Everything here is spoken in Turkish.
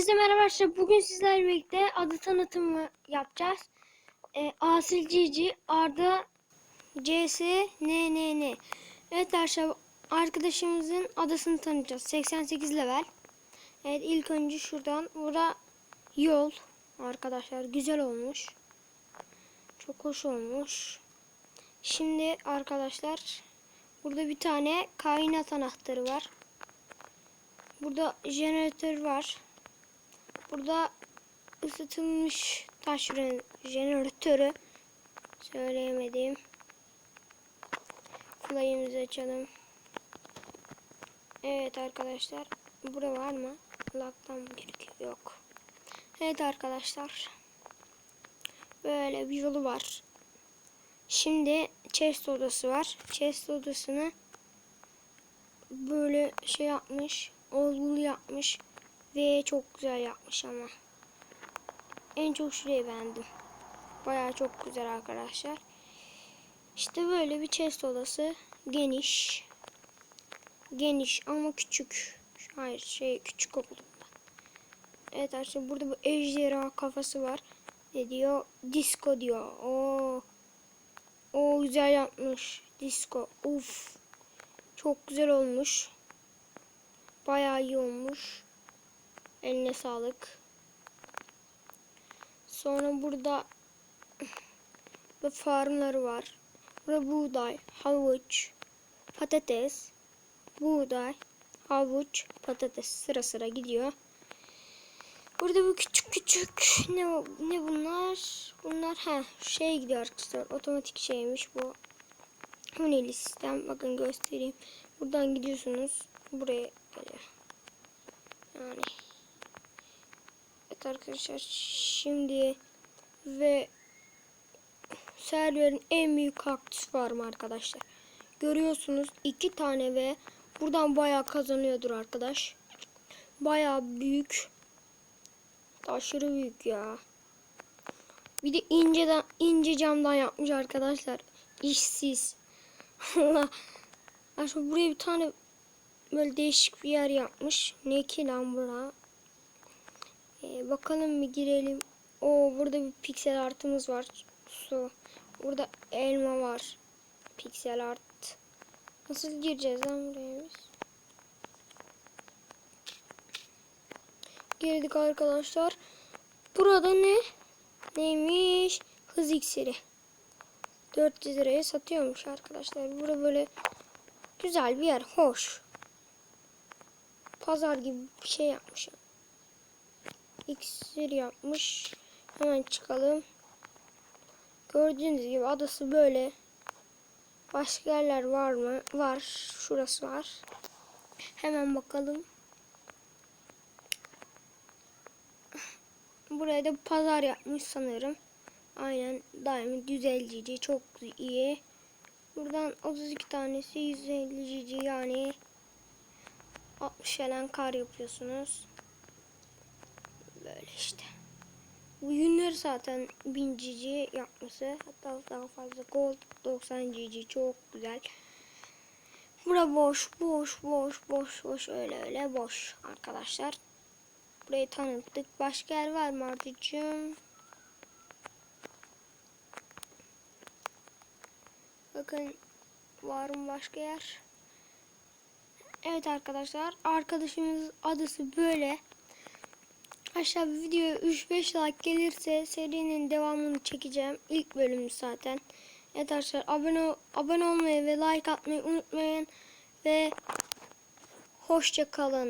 Hepinize merhaba arkadaşlar. Bugün sizlerle birlikte adı tanıtımı yapacağız. E, Asil Cici, Arda, CS, NNN. Evet arkadaşlar arkadaşımızın adasını tanıyacağız. 88 level. Evet ilk önce şuradan. Bura yol. Arkadaşlar güzel olmuş. Çok hoş olmuş. Şimdi arkadaşlar burada bir tane kainat anahtarı var. Burada jeneratör var. Burada ısıtılmış taş jeneratörü söyleyemedim. Fly'imizi açalım. Evet arkadaşlar. Burada var mı? Mı gerekiyor? Yok. Evet arkadaşlar. Böyle bir yolu var. Şimdi chest odası var. Chest odasını böyle şey yapmış. Olgulu yapmış. Ve çok güzel yapmış ama. En çok şurayı beğendim. Baya çok güzel arkadaşlar. İşte böyle bir chest odası. Geniş. Geniş ama küçük. Hayır şey küçük oldu. Evet arkadaşlar burada bu ejderha kafası var. Ne diyor? Disco diyor. Oo. O güzel yapmış. Disco. Uf. Çok güzel olmuş. Bayağı iyi olmuş. Eline sağlık. Sonra burada ve farmları var. Burada buğday, havuç, patates, buğday, havuç, patates sıra sıra gidiyor. Burada bu küçük küçük ne ne bunlar? Bunlar ha şey gidiyor arkadaşlar. Otomatik şeymiş bu. Huneli sistem. Bakın göstereyim. Buradan gidiyorsunuz. Buraya. Yani. Evet arkadaşlar şimdi ve serverin en büyük kaktüs farmı arkadaşlar. Görüyorsunuz iki tane ve buradan bayağı kazanıyordur arkadaş. Bayağı büyük. Aşırı büyük ya. Bir de inceden ince camdan yapmış arkadaşlar. İşsiz. Allah. Aslında buraya bir tane böyle değişik bir yer yapmış. Ne ki lan bura? Bakalım bir girelim. O burada bir piksel artımız var. Su. Burada elma var. Piksel art. Nasıl gireceğiz lan buraya biz? Girdik arkadaşlar. Burada ne? Neymiş? Hız iksiri. 400 liraya satıyormuş arkadaşlar. Burada böyle güzel bir yer. Hoş. Pazar gibi bir şey yapmış. İksir yapmış. Hemen çıkalım. Gördüğünüz gibi adası böyle. Başka yerler var mı? Var. Şurası var. Hemen bakalım. Buraya da pazar yapmış sanırım. Aynen Diamond 150 GG çok iyi. Buradan 32 tanesi 150 GG yani 60 falan kar yapıyorsunuz. İşte. Bu yünler zaten 1000 GG yapması. Hatta daha fazla gold 90 GG çok güzel. Bura boş boş boş boş boş öyle öyle boş arkadaşlar. Burayı tanıttık. Başka yer var mı Ardıcığım? Bakın var mı başka yer? Evet arkadaşlar arkadaşımız adısı böyle. Bir videoya 3-5 like gelirse serinin devamını çekeceğim. İlk bölüm zaten. Evet arkadaşlar abone, abone olmayı ve like atmayı unutmayın. Ve hoşça kalın.